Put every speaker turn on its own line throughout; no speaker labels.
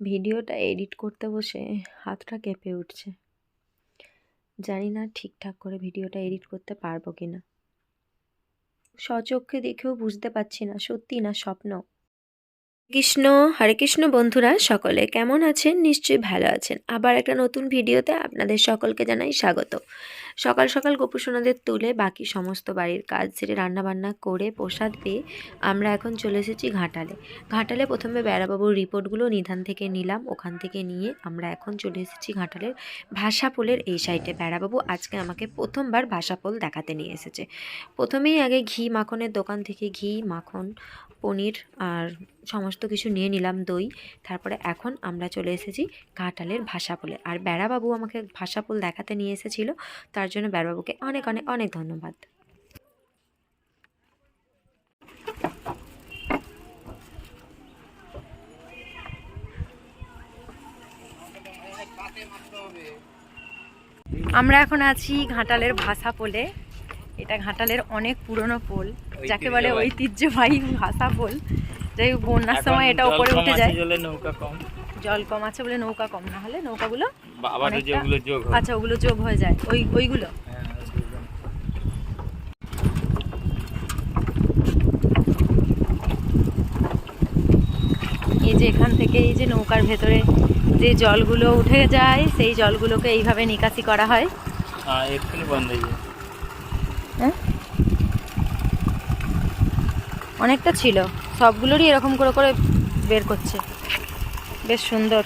ভিডিওটা এডিট করতে বসে হাতটা কেঁপে উঠছে। জানি না ঠিকঠাক করে ভিডিওটা এডিট করতে পারব কি না স্বচক্ষে দেখেও বুঝতে পারছি না, সত্যি না স্বপ্ন? কৃষ্ণ, হরে কৃষ্ণ বন্ধুরা, সকলে কেমন আছেন? নিশ্চয়ই ভালো আছেন। আবার একটা নতুন ভিডিওতে আপনাদের সকলকে জানাই স্বাগত। সকাল সকাল গোপুসোনাদের তুলে বাকি সমস্ত বাড়ির কাজ সেরে রান্নাবান্না করে প্রসাদ পেয়ে আমরা এখন চলে এসেছি ঘাটালে। ঘাটালে প্রথমে বেড়াবাবুর রিপোর্টগুলো নিধান থেকে নিলাম। ওখান থেকে নিয়ে আমরা এখন চলে এসেছি ঘাটালের ভাষাপোলের এই সাইডে বেড়াবাবু আজকে আমাকে প্রথমবার ভাষাপোল দেখাতে নিয়ে এসেছে। প্রথমেই আগে ঘি মাখনের দোকান থেকে ঘি, মাখন পনির আর সমস্ত কিছু নিয়ে নিলাম দই। তারপরে এখন আমরা চলে এসেছি ঘাটালের ভাষাপোলে আর বেড়াবাবু আমাকে ভাষাপোল দেখাতে নিয়ে এসেছিল, তার জন্য বেড়াবাবুকে অনেক অনেক অনেক ধন্যবাদ। আমরা এখন আছি ঘাটালের ভাষা পোলে। এটা ঘাটালের অনেক পুরনো পোল যাকে বলে ঐতিহ্যবাহী ভাষা পোল। যাই হোক বন্যার সময় এটা উপরে উঠে যায়।
নৌকা কম।
জল কম আছে বলে নৌকা কম না হলে নৌকাগুলো আচ্ছা ওগুলো যোগ হয়ে যায়। ওই ওইগুলো?
হ্যাঁ,
এই যে এখান থেকে এই যে নৌকার ভেতরে যে জলগুলো উঠে যায় সেই জলগুলোকে এইভাবে নিকাশি করা হয়।
হ্যাঁ বন্ধ হয়ে যায়।
হ্যাঁ? অনেকটা ছিল। সবগুলোরই এরকম করে করে বের করছে। বেশ সুন্দর।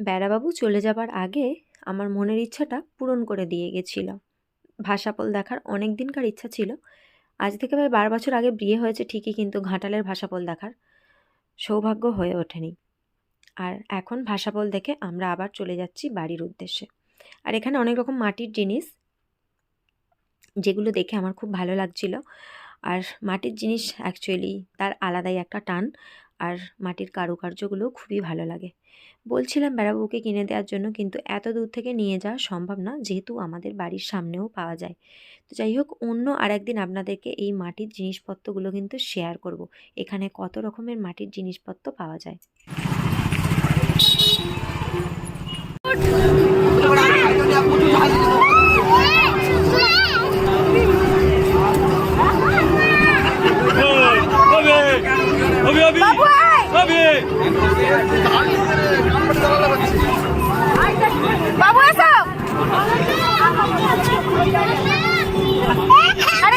বেড়াবাবু চলে যাবার আগে আমার মনের ইচ্ছাটা পূরণ করে দিয়ে গেছিল। ভাষাপল দেখার অনেক দিনকার ইচ্ছা ছিল। আজ থেকে প্রায় বার বছর আগে বিয়ে হয়েছে ঠিকই, কিন্তু ঘাটালের ভাষাপল দেখার সৌভাগ্য হয়ে ওঠেনি। আর এখন ভাষাপল দেখে আমরা আবার চলে যাচ্ছি বাড়ির উদ্দেশ্যে। আর এখানে অনেক রকম মাটির জিনিস যেগুলো দেখে আমার খুব ভালো লাগছিল আর মাটির জিনিস অ্যাকচুয়ালি তার আলাদাই একটা টান আর মাটির কারুকার্যগুলো খুবই ভালো লাগে বলছিলাম বেড়াবুকে কিনে দেওয়ার জন্য কিন্তু এত দূর থেকে নিয়ে যাওয়া সম্ভব না যেহেতু আমাদের বাড়ির সামনেও পাওয়া যায় তো যাই হোক অন্য আর একদিন আপনাদেরকে এই মাটির জিনিসপত্রগুলো কিন্তু শেয়ার করব এখানে কত রকমের মাটির জিনিসপত্র পাওয়া যায়
বাবু, এসো।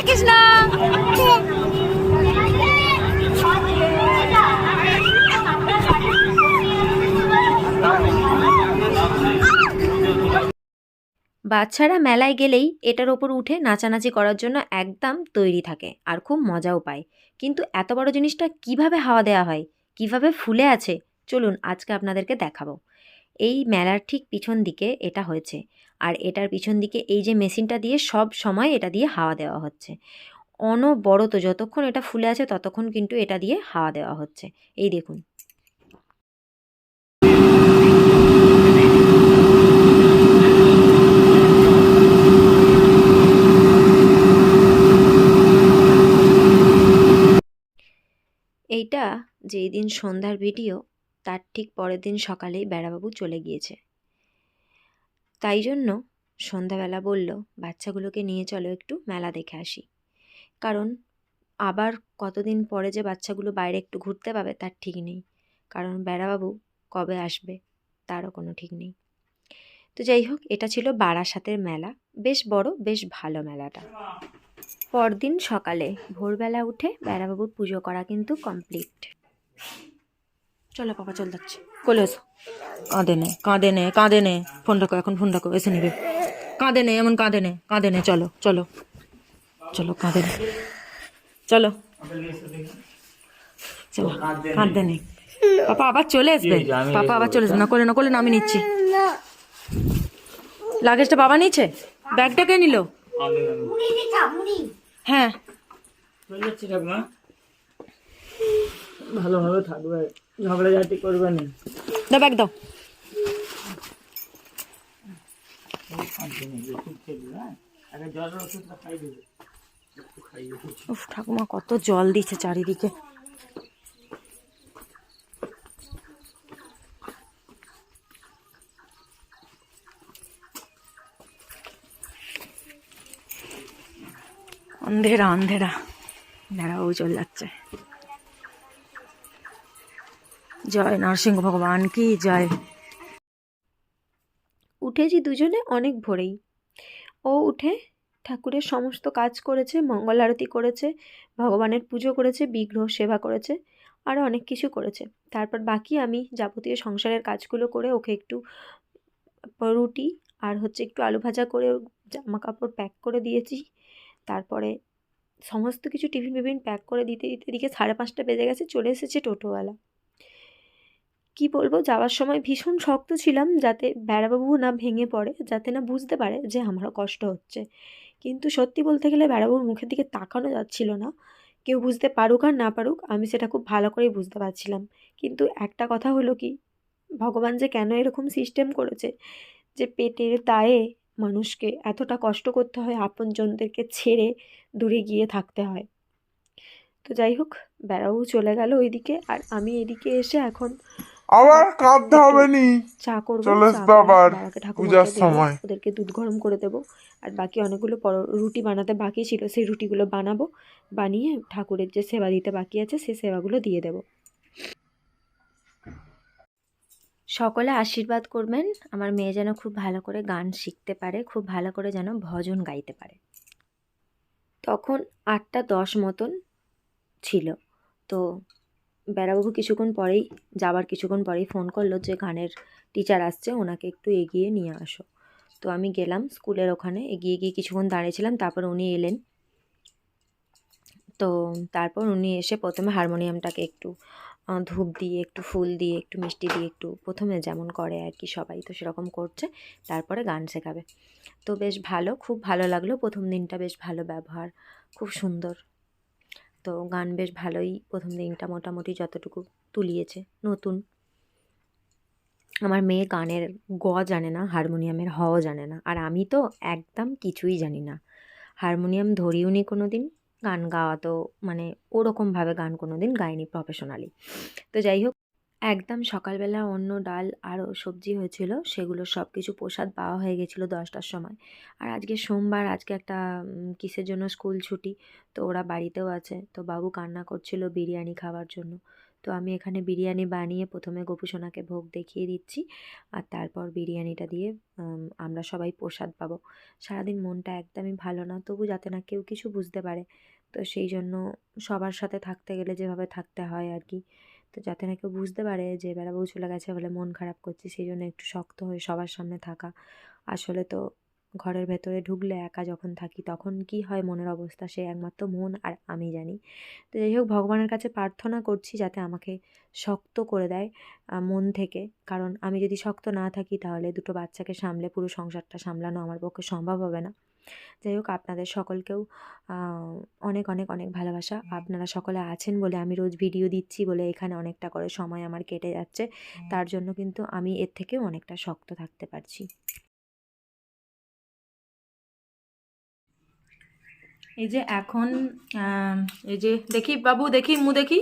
কৃষ্ণ।
বাচ্চারা মেলায় গেলেই এটার ওপর উঠে নাচানাচি করার জন্য একদম তৈরি থাকে আর খুব মজাও পায়। কিন্তু এত বড় জিনিসটা কীভাবে হাওয়া দেওয়া হয়? কীভাবে ফুলে আছে? চলুন আজকে আপনাদেরকে দেখাবো। এই মেলার ঠিক পিছন দিকে এটা হয়েছে। আর এটার পিছন দিকে এই যে মেশিনটা দিয়ে সব সময় এটা দিয়ে হাওয়া দেওয়া হচ্ছে। অনবরত যতক্ষণ এটা ফুলে আছে ততক্ষণ কিন্তু এটা দিয়ে হাওয়া দেওয়া হচ্ছে। এই দেখুন। এইটা যেই দিন সন্ধ্যার ভিডিও, তার ঠিক পরের দিন সকালেই বেড়াবাবু চলে গিয়েছে। তাই জন্য সন্ধ্যাবেলা বলল, বাচ্চাগুলোকে নিয়ে চলো একটু মেলা দেখে আসি। কারণ আবার কতদিন পরে যে বাচ্চাগুলো বাইরে একটু ঘুরতে পাবে, তার ঠিক নেই। কারণ বেড়াবাবু কবে আসবে, তারও কোনো ঠিক নেই। তো যাই হোক, এটা ছিল বারাসাতের মেলা। বেশ বড়, বেশ ভালো মেলাটা। পরদিন সকালে ভোরবেলা উঠে বেড়াবাবুর পুজো করা কিন্তু কমপ্লিট। চলো বাবা চল যাচ্ছে। কোলে এসো। কাঁদে নে কাঁদে নে কাঁদে নে। ফোন রাখো এখন ফোন রাখো এসে নেবে। কাঁদে নে এমন কাঁদে নে কাঁদে নে চলো চলো চলো কাঁদে নে। চলো। চলো কাঁদে নে। পাপা আবার চলে আসবে। পাপা আবার চলে আসবে। না কোলে না কোলে না আমি নিচ্ছি। লাগেজটা বাবা নিচ্ছে ব্যাগটা কে নিল? হ্যাঁ।
চলে যাচ্ছি ঠাকুমা। ভালোভাবে থাকবে ঝগড়াঝাটি করবে না।
দাও ঠাকুমা, কত জল দিচ্ছে চারিদিকে। অন্ধেরা অন্ধেরা। বেড়াও চলে যাচ্ছে। জয়, নরসিংহ ভগবান, কি জয়। উঠেছি দুজনে অনেক ভোরেই। ও উঠে ঠাকুরের সমস্ত কাজ করেছে, মঙ্গল আরতি করেছে, ভগবানের পুজো করেছে, বিগ্রহ সেবা করেছে আরও অনেক কিছু করেছে। তারপর বাকি আমি যাবতীয় সংসারের কাজগুলো করে ওকে একটু রুটি আর হচ্ছে একটু আলু ভাজা করে জামা কাপড় প্যাক করে দিয়েছি। তারপরে সমস্ত কিছু টিফিন ফিফিন প্যাক করে দিতে দিতে এদিকে সাড়ে পাঁচটা বেজে গেছে, চলে এসেছে টোটোওয়ালা। কি বলব, যাওয়ার সময় ভীষণ শক্ত ছিলাম যাতে বেড়াবাবু না ভেঙে পড়ে, যাতে না বুঝতে পারে যে আমারও কষ্ট হচ্ছে। কিন্তু সত্যি বলতে গেলে বেড়াবাবুর মুখের দিকে তাকানো যাচ্ছিল না। কেউ বুঝতে পারুক আর না পারুক, আমি সেটা খুব ভালো করেই বুঝতে পারছিলাম। কিন্তু একটা কথা হলো কি, ভগবান যে কেন এরকম সিস্টেম করেছে, যে পেটের দায়ে মানুষকে এতটা কষ্ট করতে হয়, আপনজনদেরকে ছেড়ে দূরে গিয়ে থাকতে হয়। তো যাই হোক, বেড়াবু চলে গেল ওইদিকে আর আমি এদিকে এসে এখন
আবার কাঁদতে হবে নি।
চা করব
চলে আসবে আবার পূজার সময়।
ওদেরকে দুধ গরম করে দেবো আর বাকি অনেকগুলো পর- রুটি বানাতে বাকি ছিল সেই রুটিগুলো বানাবো বানিয়ে ঠাকুরের যে সেবা দিতে বাকি আছে সেই সেবাগুলো দিয়ে দেবো। সকলে আশীর্বাদ করবেন আমার মেয়ে যেন খুব ভালো করে গান শিখতে পারে খুব ভালো করে যেন ভজন গাইতে পারে। তখন আটটা দশ মতন ছিল তো বেড়াবাবু কিছুক্ষণ পরেই, যাবার কিছুক্ষণ পরেই ফোন করল যে গানের টিচার আসছে, ওনাকে একটু এগিয়ে নিয়ে আসো। তো আমি গেলাম স্কুলের ওখানে, এগিয়ে গিয়ে কিছুক্ষণ দাঁড়িয়েছিলাম, তারপর উনি এলেন। তো তারপর উনি এসে প্রথমে হারমোনিয়ামটাকে একটু ধূপ দিয়ে, একটু ফুল দিয়ে, একটু মিষ্টি দিয়ে, একটু প্রথমে যেমন করে আর কি সবাই, তো সেরকম করছে, তারপরে গান শেখাবে। তো বেশ ভালো, খুব ভালো লাগল, প্রথম দিনটা বেশ ভালো ব্যবহার, খুব সুন্দর। তো গান বেশ ভালোই প্রথম দিনটা মোটামুটি যতটুকু তুলিয়েছে, নতুন। আমার মেয়ে গানের গ জানে না, হারমোনিয়ামের হও জানে না, আর আমি তো একদম কিছুই জানি না। হারমোনিয়াম ধরিও নি কোনো দিন গান গাওয়া তো মানে ওরকমভাবে গান কোনো দিন গাইনি প্রফেশনালি তো যাই হোক একদম সকালবেলা অন্য ডাল আরও সবজি হয়েছিল, সেগুলো সব কিছু প্রসাদ পাওয়া হয়ে গেছিল দশটার সময়। আর আজকে সোমবার, আজকে একটা কিসের জন্য স্কুল ছুটি, তো ওরা বাড়িতেও আছে। তো বাবু কান্না করছিল বিরিয়ানি খাওয়ার জন্য। তো আমি এখানে বিরিয়ানি বানিয়ে প্রথমে গোপুসোনাকে ভোগ দেখিয়ে দিচ্ছি। আর তারপর বিরিয়ানিটা দিয়ে আমরা সবাই প্রসাদ পাবো। সারাদিন মনটা একদমই ভালো না, তবু যাতে না কেউ কিছু বুঝতে পারে। তো সেই জন্য সবার সাথে থাকতে গেলে যেভাবে থাকতে হয় আর কি। তো যাতে না কেউ বুঝতে পারে যে বেড়াবউ চলে গেছে বলে মন খারাপ করছি, সেই জন্য একটু শক্ত হয়ে সবার সামনে থাকা। আসলে তো ঘরের ভেতরে ঢুকলে একা যখন থাকি তখন কি হয় মনের অবস্থা? সে একমাত্র মন আর আমি জানি। তো যাই হোক, ভগবানের কাছে প্রার্থনা করছি যাতে আমাকে শক্ত করে দেয় মন থেকে। কারণ আমি যদি শক্ত না থাকি তাহলে দুটো বাচ্চাকে সামলে, পুরো সংসারটা সামলানো আমার পক্ষে সম্ভব হবে না। যাই হোক আপনাদের সকলকেও অনেক অনেক অনেক ভালোবাসা। আপনারা সকলে আছেন বলে আমি রোজ ভিডিও দিচ্ছি বলে এখানে অনেকটা করে সময় আমার কেটে যাচ্ছে। তার জন্য কিন্তু আমি এর থেকেও অনেকটা শক্ত থাকতে পারছি।
এই যে এখন এই যে দেখি বাবু দেখি মু দেখি।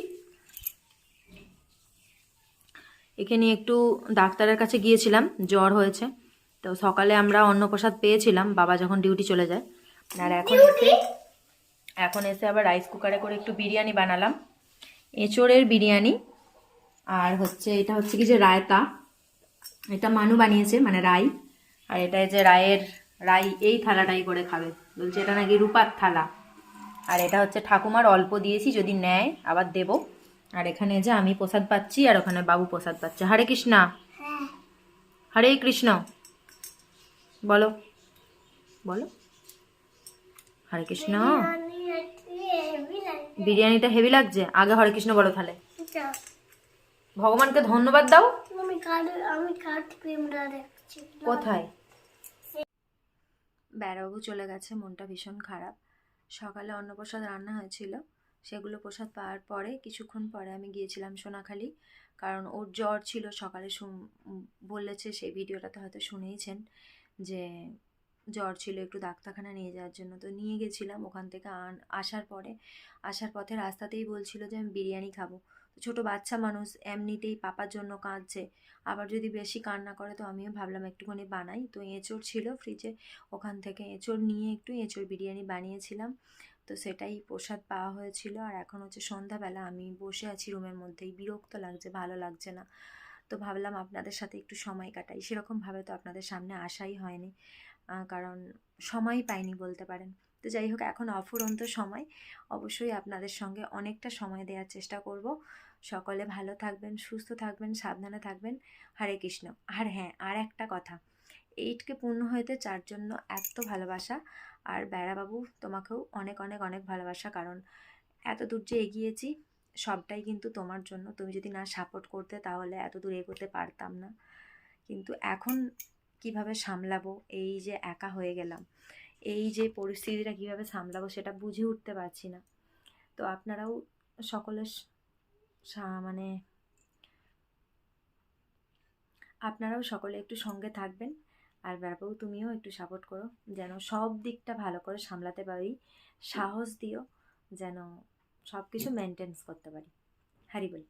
এখানে একটু ডাক্তারের কাছে গিয়েছিলাম জ্বর হয়েছে। তো সকালে আমরা অন্নপ্রসাদ পেয়েছিলাম বাবা যখন ডিউটি চলে যায়। আর এখন এসে এখন এসে আবার রাইস কুকারে করে একটু বিরিয়ানি বানালাম। এঁচোড়ের বিরিয়ানি। আর হচ্ছে এটা হচ্ছে কি যে রায়তা। এটা মানু বানিয়েছে মানে রাই। আর এটা যে রায়ের রাই এই থালাটাই করে খাবে। বলছে এটা নাকি রূপার থালা। আর এটা হচ্ছে ঠাকুমার অল্প দিয়েছি যদি নেয় আবার দেব। আর এখানে যে আমি প্রসাদ পাচ্ছি আর ওখানে বাবু প্রসাদ পাচ্ছে। হরে কৃষ্ণা। হরে কৃষ্ণ। বলো। বলো। হরে কৃষ্ণ। বিরিয়ানিটা হেভি লাগছে। আগে হরে কৃষ্ণ বলো তাহলে। ভগবানকে ধন্যবাদ দাও। কোথায়?
বেড়াবাবু চলে গেছে, মনটা ভীষণ খারাপ। সকালে অন্নপ্রসাদ রান্না হয়েছিল। সেগুলো প্রসাদ পাওয়ার পরে, কিছুক্ষণ পরে আমি গিয়েছিলাম সোনাখালি। কারণ ওর জ্বর ছিল সকালে বলেছে, সেই ভিডিওটাতে হয়তো শুনেইছেন। যে জ্বর ছিল একটু ডাক্তারখানা নিয়ে যাওয়ার জন্য। তো নিয়ে গেছিলাম ওখান থেকে আন- আসার পরে। আসার পথে রাস্তাতেই বলছিল যে, আমি বিরিয়ানি খাব। ছোটো বাচ্চা মানুষ এমনিতেই পাপার জন্য কাঁদছে। আবার যদি বেশি কান্না করে তো আমিও ভাবলাম একটুখানি বানাই। তো এঁচড় ছিল ফ্রিজে। ওখান থেকে এঁচড় নিয়ে একটু এঁচড় বিরিয়ানি বানিয়েছিলাম। তো সেটাই প্রসাদ পাওয়া হয়েছিল। আর এখন হচ্ছে সন্ধ্যাবেলা। আমি বসে আছি রুমের মধ্যেই। বিরক্ত লাগছে, ভালো লাগছে না। তো ভাবলাম আপনাদের সাথে একটু সময় কাটাই। সেরকমভাবে তো আপনাদের সামনে আসাই হয়নি। কারণ সময় পাইনি বলতে পারেন। তো যাই হোক, এখন অফুরন্ত সময়। অবশ্যই আপনাদের সঙ্গে অনেকটা সময় দেওয়ার চেষ্টা করব। সকলে ভালো থাকবেন, সুস্থ থাকবেন, সাবধানে থাকবেন। হরে কৃষ্ণ। আর হ্যাঁ আর একটা কথা। এইটকে পূর্ণ হইতে চার জন্য এত ভালোবাসা। আর বেড়াবাবু, তোমাকেও অনেক অনেক অনেক ভালোবাসা। কারণ এত দূর যে এগিয়েছি সবটাই কিন্তু তোমার জন্য। তুমি যদি না সাপোর্ট করতে তাহলে এত দূর এগোতে পারতাম না। কিন্তু এখন কীভাবে সামলাবো? এই যে একা হয়ে গেলাম। এই যে পরিস্থিতিটা কীভাবে সামলাবো সেটা বুঝে উঠতে পারছি না। তো আপনারাও সকলের মানে আপনারাও সকলে একটু সঙ্গে থাকবেন। আর বেড়াবাবু তুমিও একটু সাপোর্ট করো। যেন সব দিকটা ভালো করে সামলাতে পারি। সাহস দিও। যেন সব কিছু মেনটেন্স করতে পারি। হ্যারি বলি